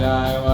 I was.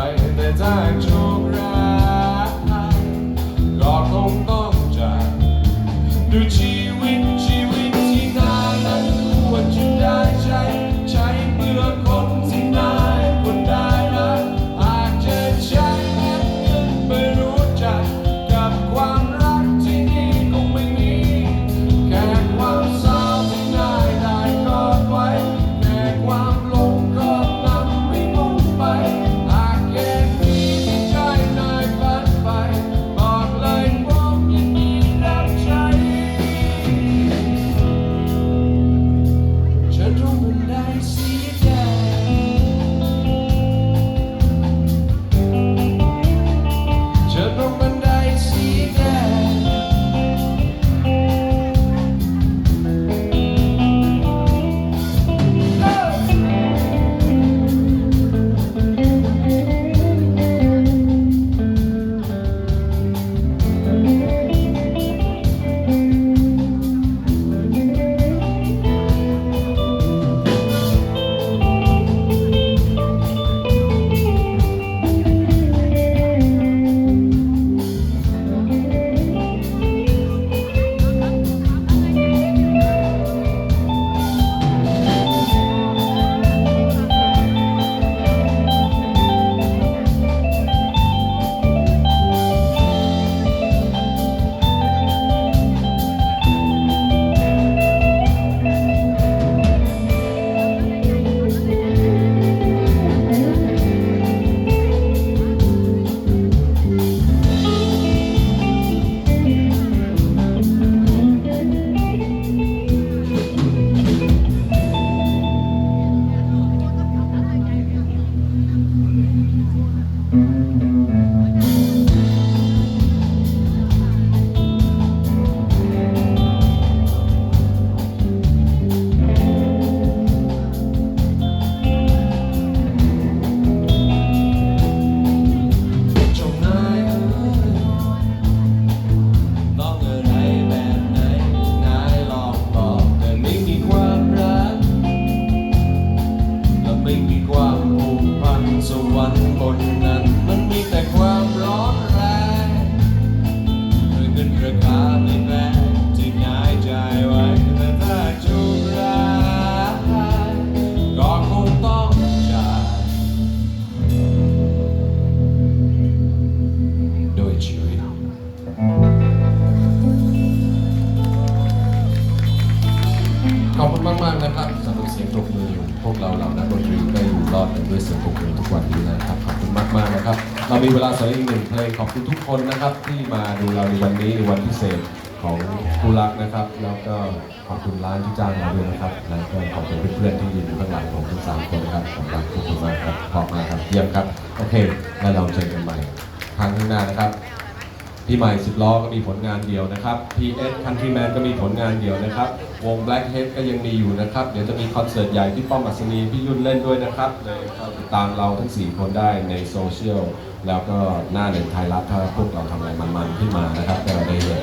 คุณมากๆนะครับสำหรับเสียงปรบมือพวกเราเหล่านักดนตรีก็อยู่รอดกันด้วยเสียงปรบมือทุกวันนี้นะครับขอบคุณมากๆนะครับ เรามีเวลาสริบอีกหนึ่งเพลงขอบคุณทุกคนนะครับ ที่มาดูเราในวันนี้ในวันพิเศษของคู่รักนะครับ แล้วก็ขอบคุณร้านที่จ้างเราด้วยนะครับแล้วก็ขอบคุณเพื่อนๆที่ยืนอยู่ข้างหลังของทั้งสามคนนะครับขอบคุณทุกคนมากครับขอบมากครับเยี่ยมครับโอเคแล้วเราเจอกันใหม่ครั้งหน้านะครับ พี่ใหม่สิบล้อก็มีผลงานเดียวนะครับ PS Countryman ก็มีผลงานเดียวนะครับ วง Blackhead ก็ยังมีอยู่นะครับ เดี๋ยวจะมีคอนเสิร์ตใหญ่ที่ป้อมอัศนีพี่ยุ่นเล่นด้วยนะครับเลยติดตามเราทั้ง 4 คนได้ในโซเชียล แล้วก็หน้าหนึ่งไทยรัฐถ้าพวกเราทำอะไรมันๆขึ้นมานะครับก็ได้เลย